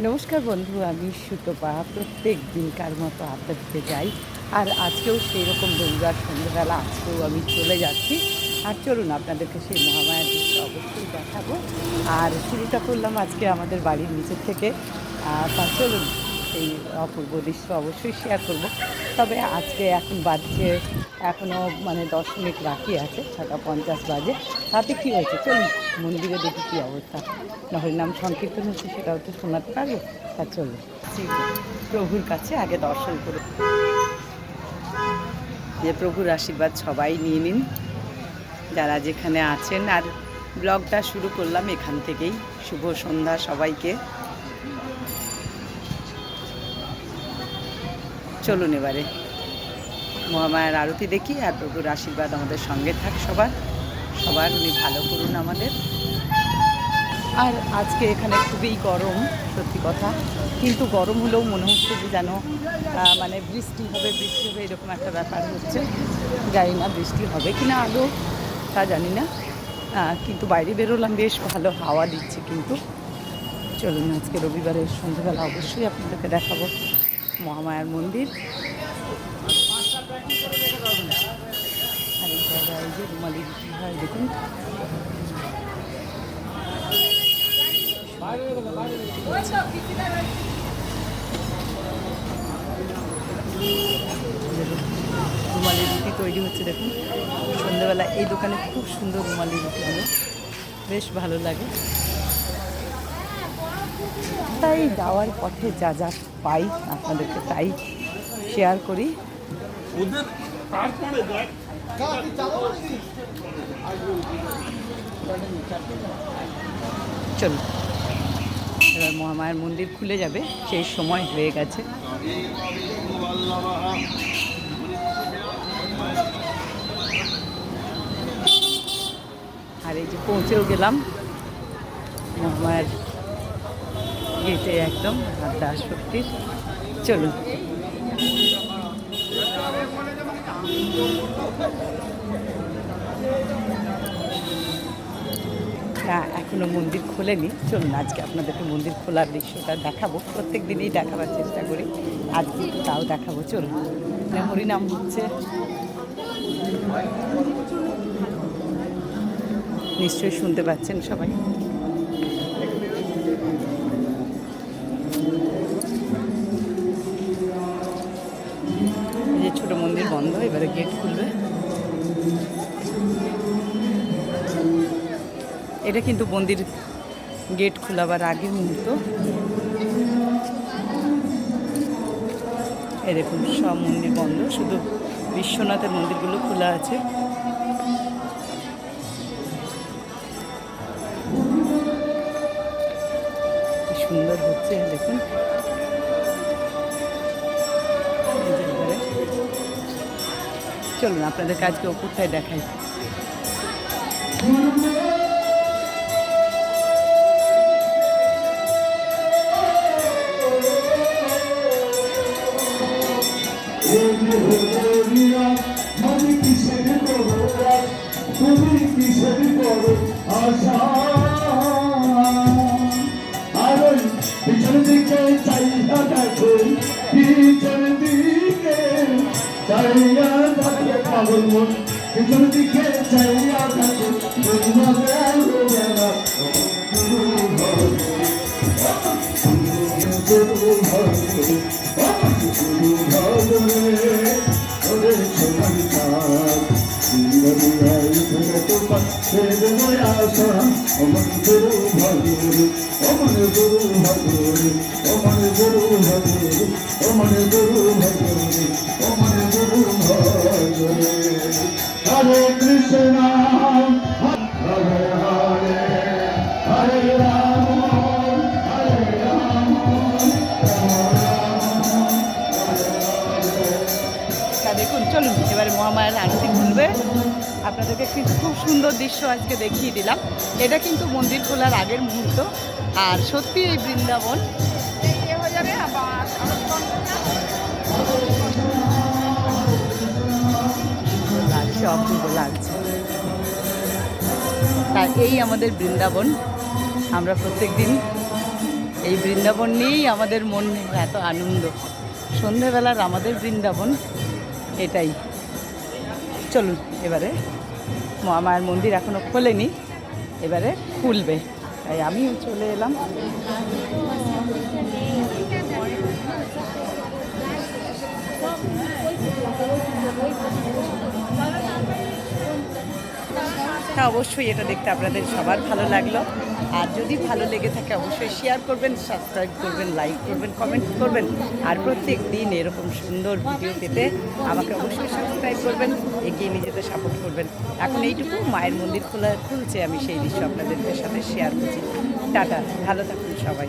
নমস্কার বন্ধু, আমি সুতপা। প্রত্যেক দিনকার মতো আড্ডা দিতে যাই। আর আজকেও সেই রকম রবিবার সন্ধ্যাবেলা, আজকেও আমি চলে যাচ্ছি। আর চলুন, আপনাদেরকে সেই মহামায়ার দৃশ্য অবশ্যই দেখাবো। আর শুরুটা করলাম আজকে আমাদের বাড়ির নিচের থেকে। আর চলুন, সেই অপূর্ব দৃশ্য অবশ্যই শেয়ার করব। তবে আজকে এখন বাজছে এখনও মানে দশ মিনিট বাকি আছে, ছটা পঞ্চাশ বাজে। তাতে কী হয়েছে? চলুন, মন্দিরে দেখি কী অবস্থা। না হরিনাম সংকীর্তন হচ্ছে, সেটাও তো শোনাতে পারব। তা চলুন প্রভুর কাছে আগে দর্শন করে। যে প্রভুর আশীর্বাদ সবাই নিয়ে নিন। যারা যেখানে আছেন, আর ব্লগটা শুরু করলাম এখান থেকেই। শুভ সন্ধ্যা সবাইকে। চলুন এবারে। মহামায়ার আরতি দেখি আর প্রভুর আশীর্বাদ আমাদের সঙ্গে থাক সবার। সবার উনি ভালো করুন আমাদের। আর আজকে এখানে খুবই গরম, সত্যি কথা। কিন্তু গরম হলেও মনে হচ্ছে যে যেন মানে বৃষ্টি হবে বৃষ্টি হবে, এরকম একটা ব্যাপার হচ্ছে। জানি না বৃষ্টি হবে কি না আদৌ তা জানি না। কিন্তু বাইরে বেরোলাম, বেশ ভালো হাওয়া দিচ্ছে কিন্তু। চলুন আজকে রবিবারের সন্ধ্যাবেলা অবশ্যই আপনাদেরকে দেখাবো। মহামায়ার মন্দির। যে রুমালি হয়, দেখুন। রুমালি রুটি তৈরি হচ্ছে, দেখুন। সন্ধ্যেবেলা এই দোকানে খুব সুন্দর রুমালি রুটিগুলো বেশ ভালো লাগে। তাই যাওয়ার পথে যা যা পাই আপনাদেরকে তাই শেয়ার করি। দেখ। এবার মহামায়ের মন্দির খুলে যাবে সেই সময় হয়ে গেছে। আর এই যে পৌঁছেও গেলাম মহামায়ার গেটে একদম আড্ডা শক্তির। চলুন। হ্যাঁ এখনও মন্দির খোলেনি। চলুন, আজকে আপনাদেরকে মন্দির খোলার দৃশ্যটা দেখাবো। প্রত্যেক দিনই দেখাবার চেষ্টা করি। আজকে তাও দেখাবো। চলুন হরিনাম হচ্ছে? নিশ্চয়ই শুনতে পাচ্ছেন সবাই। ছোট মন্দির বন্ধ, এবারে গেট খুলবে। এটা কিন্তু মন্দির গেট খোলাবার আগের মুহূর্ত। এই দেখুন, সব মন্দির বন্ধ, শুধু বিশ্বনাথের মন্দিরগুলো খোলা আছে। সুন্দর হচ্ছে, দেখুন। চলুন আপনাদের কাজকে ওপরটায় দেখাই? আমি কিসের করো তুমি কিসের করো আশা মন পিছন দিকে চাইয়া দেখো তোমরা গেল বেলা গুরু ভগরে অমন গুরু ভগরে অমন গুরু ভগরে অমন গুরু ভগরে এবারে মহামায়ার আরতি খুলবে। আপনাদেরকে একটি খুব সুন্দর দৃশ্য আজকে দেখিয়ে দিলাম। এটা কিন্তু মন্দির খোলার আগের মুহূর্ত। আর সত্যি এই বৃন্দাবন লাগছে, অপূর্ব লাগছে। এই আমাদের বৃন্দাবন। আমরা প্রত্যেক দিন এই বৃন্দাবন নিয়েই আমাদের মন এত আনন্দ। সন্ধেবেলার আমাদের বৃন্দাবন, এটাই। চলুন এবারে আমার মন্দির এখনও খোলেনি এবারে খুলবে। তাই আমিও চলে এলাম। হ্যাঁ অবশ্যই এটা দেখতে আপনাদের সবার ভালো লাগল। আর যদি ভালো লেগে থাকে, অবশ্যই শেয়ার করবেন সাবস্ক্রাইব করবেন লাইক করবেন কমেন্ট করবেন। আর প্রত্যেক দিন এরকম সুন্দর ভিডিও পেতে আমাকে অবশ্যই সাবস্ক্রাইব করবেন, এগিয়ে নিজেদের সাপোর্ট করবেন। এখন এইটুকু, মায়ের মন্দির খোলা খুলছে, আমি সেই দৃশ্য আপনাদের সাথে শেয়ার করছি। টাটা, ভালো থাকুন সবাই।